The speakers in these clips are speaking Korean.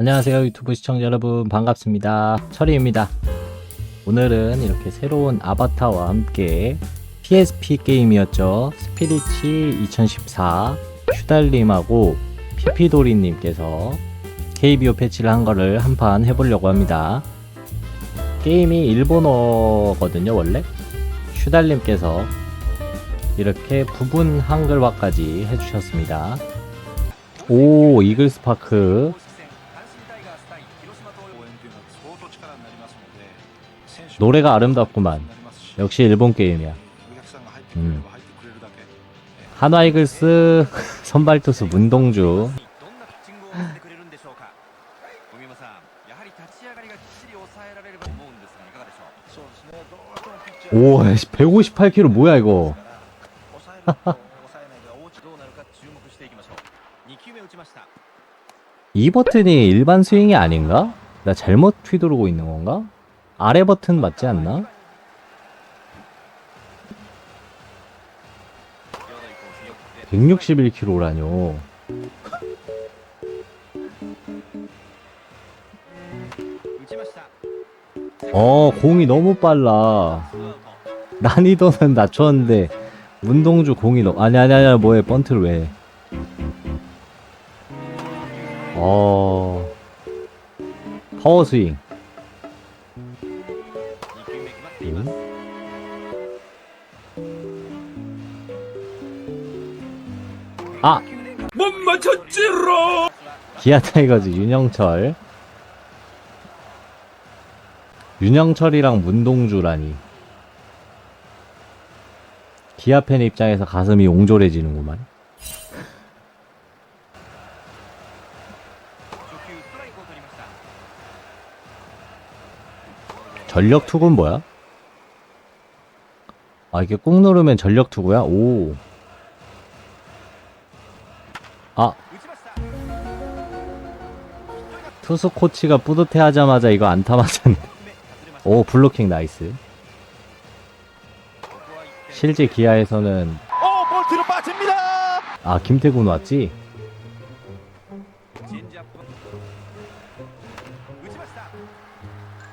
안녕하세요 유튜브 시청자 여러분. 반갑습니다. 철이입니다. 오늘은 이렇게 새로운 아바타와 함께 PSP 게임이었죠. 스피리치 2014 슈달님하고 피피도리님께서 KBO 패치를 한 거를 한 판 해보려고 합니다. 게임이 일본어거든요 원래. 슈달님께서 이렇게 부분 한글화까지 해주셨습니다. 오 이글스파크 노래가 아름답구만. 역시 일본 게임이야. 음. 한화 이글스 선발 투수 문동주. 오, 158kg 뭐야 이거? 이 버튼이 일반 스윙이 아닌가? 나 잘못 휘두르고 있는 건가? 아래 버튼 맞지 않나? (161kg라뇨) 어 공이 너무 빨라. 난이도는 낮췄는데 문동주 공이 너무 아니 아니 아니 뭐해 번트를 왜 어... 파워 스윙 아! 못 맞췄지로 기아 타이거즈 윤영철 윤영철이랑 문동주라니 기아 팬 입장에서 가슴이 옹졸해지는구만 전력 투구는 뭐야? 아 이게 꾹 누르면 전력 투구야? 오. 아 투수 코치가 뿌듯해하자마자 이거 안타 맞았네. 오 블로킹 나이스. 실제 기아에서는 빠집니다 아 김태군 왔지?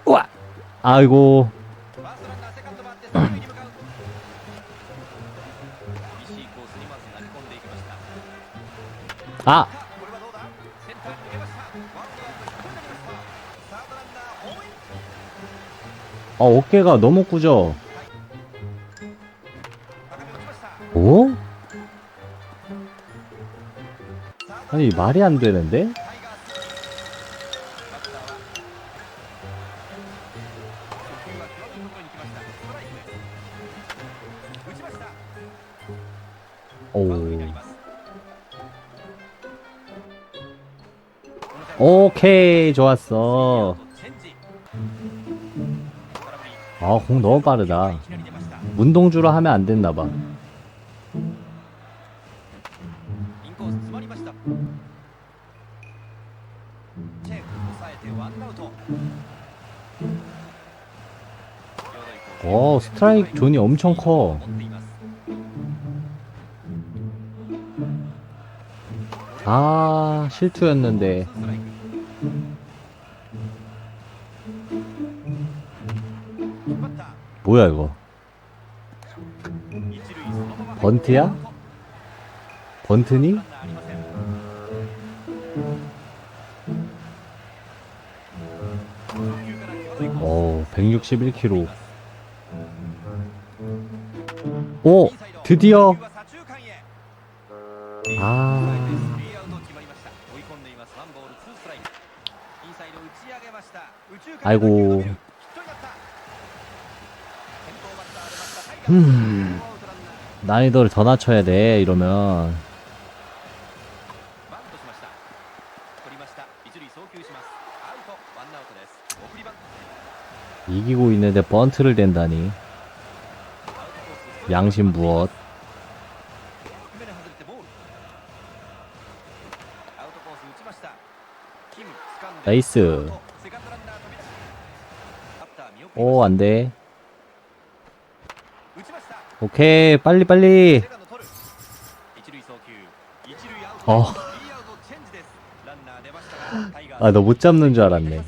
우와. 아이고 아 아, 어깨가 너무 꾸져. 오? 아니, 말이 안 되는데? 오. 오케이, 좋았어. 아, 공 너무 빠르다. 문동주로 하면 안 됐나봐. 오, 스트라이크 존이 엄청 커. 아, 실투였는데. 뭐야, 이거? 번트야? 번트니? 오, 161kg. 오, 드디어. 아, 아이고. 음, 난이도를 더 낮춰야 돼, 이러면. 이기고 있는데 번트를 댄다니. 양심 무엇. 나이스. 오, 안 돼. 오케이, 빨리, 빨리. 어. 아 너 못 잡는 줄 알았네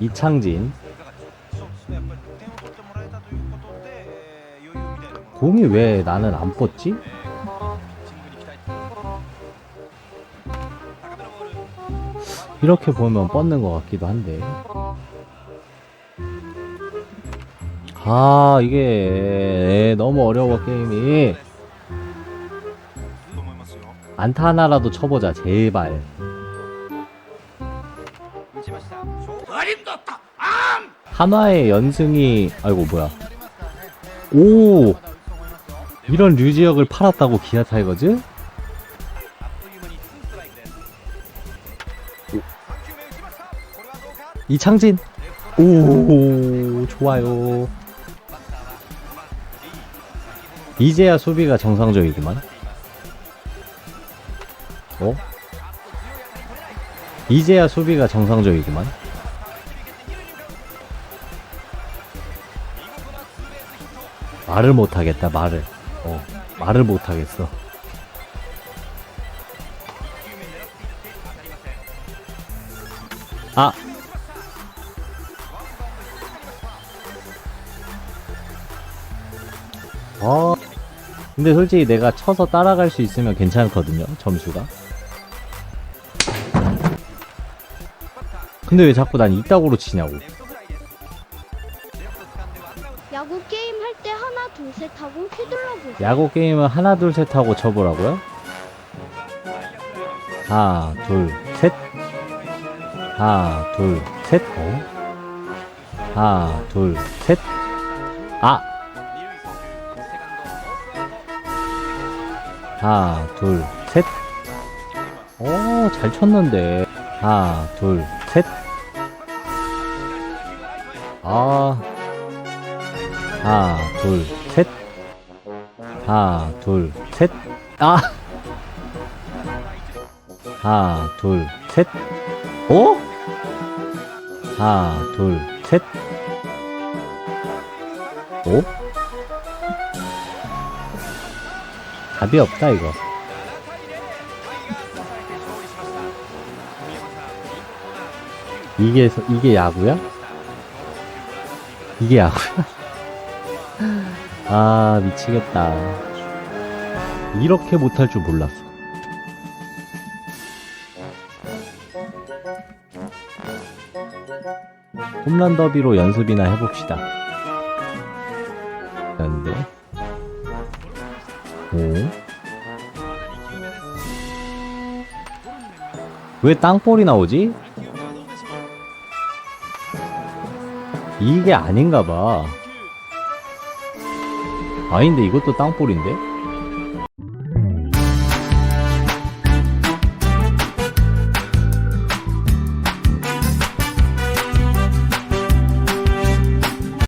이창진 공이 왜 나는 안 뻗지? 이렇게 보면 뻗는 것 같기도 한데 아 이게 너무 어려워 게임이. 안타 하나라도 쳐보자 제발. 한화의 연승이 아이고 뭐야. 오! 이런 류지혁을 팔았다고 기아 타이거즈? 이창진. 오 좋아요 이제야 수비가 정상적이구만. 어? 이제야 수비가 정상적이구만. 말을 못하겠다 말을. 어 말을 못하겠어. 아 근데 솔직히 내가 쳐서 따라갈 수 있으면 괜찮거든요, 점수가. 근데 왜 자꾸 난 이따구로 치냐고. 야구 게임 할 때 하나 둘 셋 하고 휘둘러 보세요. 야구 게임은 하나, 둘, 셋 하고 쳐보라고요? 하나, 둘, 셋. 하나, 둘, 셋. 어? 하나, 둘, 셋. 아! 하나, 둘, 셋. 오, 잘 쳤는데. 하나, 둘, 셋. 아. 하나, 둘, 셋. 하나, 둘, 셋. 아! 하나, 둘, 셋. 어? 하나, 둘, 셋. 어? 답이 없다, 이거. 이게, 서- 이게 야구야? 이게 야구야? 아, 미치겠다. 이렇게 못할 줄 몰랐어. 홈런 더비로 연습이나 해봅시다. 근데 오? 왜 땅볼이 나오지? 이게 아닌가 봐. 아닌데 이것도 땅볼인데?